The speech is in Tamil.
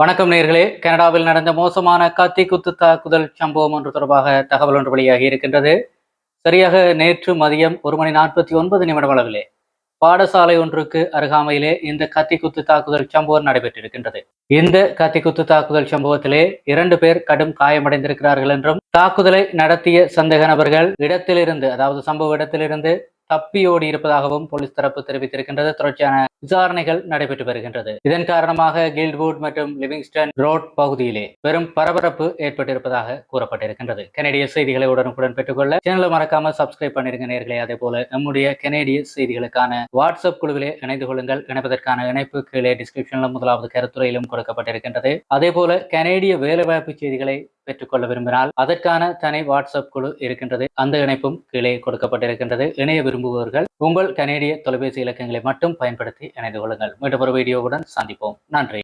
வணக்கம் நேர்களே. கனடாவில் நடந்த மோசமான கத்தி குத்து தாக்குதல் சம்பவம் ஒன்று தொடர்பாக தகவல் ஒன்று வெளியாகி இருக்கின்றது. சரியாக நேற்று மதியம் ஒரு மணி நாற்பத்தி ஒன்பது நிமிடம் அளவிலே பாடசாலை ஒன்றுக்கு அருகாமையிலே இந்த கத்தி குத்து தாக்குதல் சம்பவம் நடைபெற்றிருக்கின்றது. இந்த கத்தி குத்து தாக்குதல் சம்பவத்திலே இரண்டு பேர் கடும் காயமடைந்திருக்கிறார்கள் என்றும் தாக்குதலை நடத்திய சந்தேக நபர்கள் இடத்திலிருந்து அதாவது சம்பவ இடத்திலிருந்து தப்பியோடி இருப்பதாகவும் போலீஸ் தரப்பு தெரிவித்திருக்கின்றது. தொடர்ச்சியான விசாரணைகள் நடைபெற்று வருகின்றது. இதன் காரணமாக கில்ட்வுட் மற்றும் லிவிங்ஸ்டன் ரோட் பகுதியிலே பெரும் பரபரப்பு ஏற்பட்டிருப்பதாக கூறப்பட்டிருக்கின்றது. கனடிய செய்திகளை உடனுக்குடன் பெற்றுக்கொள்ள சேனலை மறக்காம சப்ஸ்கிரைப் பண்ணிருங்க நேர்களே. அதே போல நம்முடைய கனேடிய செய்திகளுக்கான வாட்ஸ்அப் குழுவிலே இணைந்து கொள்ளுங்கள். இணைப்பதற்கான இணைப்பு கீழே டிஸ்கிரிப்ஷனிலும் முதலாவது கருத்துறையிலும் கொடுக்கப்பட்டிருக்கின்றது. அதே போல கனேடிய வேலைவாய்ப்பு செய்திகளை பெற்றுக்கொள்ள விரும்பினால் அதற்கான தனி வாட்ஸ்அப் குழு இருக்கின்றது. அந்த இணைப்பும் கீழே கொடுக்கப்பட்டிருக்கின்றது. இணைய விரும்புபவர்கள் உங்கள் கனேடிய தொலைபேசி இலக்கங்களை மட்டும் பயன்படுத்தி இணைந்து கொள்ளுங்கள். மீண்டும் ஒரு வீடியோவுடன் சந்திப்போம். நன்றி.